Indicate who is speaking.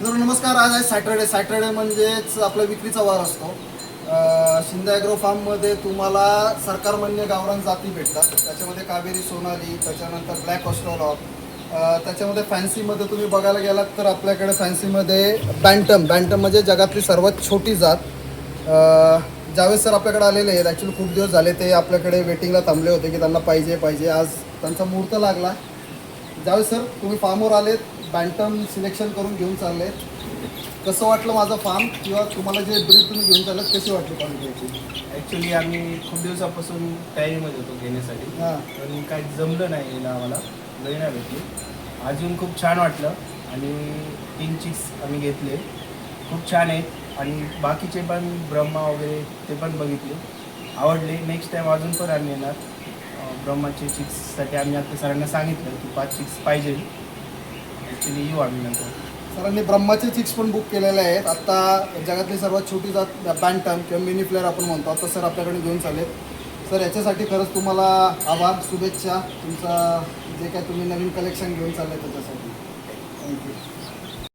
Speaker 1: तर नमस्कार. आज आहे सॅटर्डे सॅटर्डे म्हणजेच आपला विक्रीचा वार असतो. शिंदे ॲग्रो फार्ममध्ये तुम्हाला सरकारमान्य गावरान जाती भेटतात. त्याच्यामध्ये कावेरी सोनाली त्याच्यानंतर ब्लॅक ऑस्ट्रॉलॉग त्याच्यामध्ये फॅन्सीमध्ये तुम्ही बघायला गेलात तर आपल्याकडे फॅन्सीमध्ये बँटम बँटम म्हणजे जगातली सर्वात छोटी जात. ज्यावेळेस जावेद सर आपल्याकडे आलेले आहेत ॲक्च्युली खूप दिवस झाले ते आपल्याकडे वेटिंगला थांबले होते की त्यांना पाहिजे पाहिजे. आज त्यांचा मुहूर्त लागला. जावेद सर तुम्ही फार्मवर आलेत बँटम सिलेक्शन करून घेऊन चालले. कसं वाटलं माझं फार्म किंवा तुम्हाला जे ब्रीड तुम्ही घेऊन चालत कशी वाटली क्वालिटीची
Speaker 2: ॲक्च्युली आम्ही खूप दिवसापासून तयारीमध्ये होतो घेण्यासाठी.
Speaker 1: हां.
Speaker 2: पण काही जमलं नाही यायला आम्हाला. लई नाही भेटली. अजून खूप छान वाटलं. आणि तीन चिक्स आम्ही घेतले. खूप छान आहेत. आणि बाकीचे पण ब्रह्मा वगैरे ते पण बघितले. आवडले. नेक्स्ट टाईम अजून पण आम्ही येणार. ब्रह्माचे चिक्ससाठी आम्ही आता सरांना सांगितलं की पाच चिक्स पाहिजे. ॲक्च्युली येऊ आम्ही नंतर.
Speaker 1: सरांनी ब्रह्माचे चिक्स पण बुक केलेले आहेत. आता जगातली सर्वात छोटी जात बँटम किंवा मिनी प्लेअर आपण म्हणतो. आता सर आपल्याकडे घेऊन चालेल सर याच्यासाठी खरंच तुम्हाला आभार शुभेच्छा. तुमचा जे काय तुम्ही नवीन कलेक्शन घेऊन चाललं त्याच्यासाठी. थँक्यू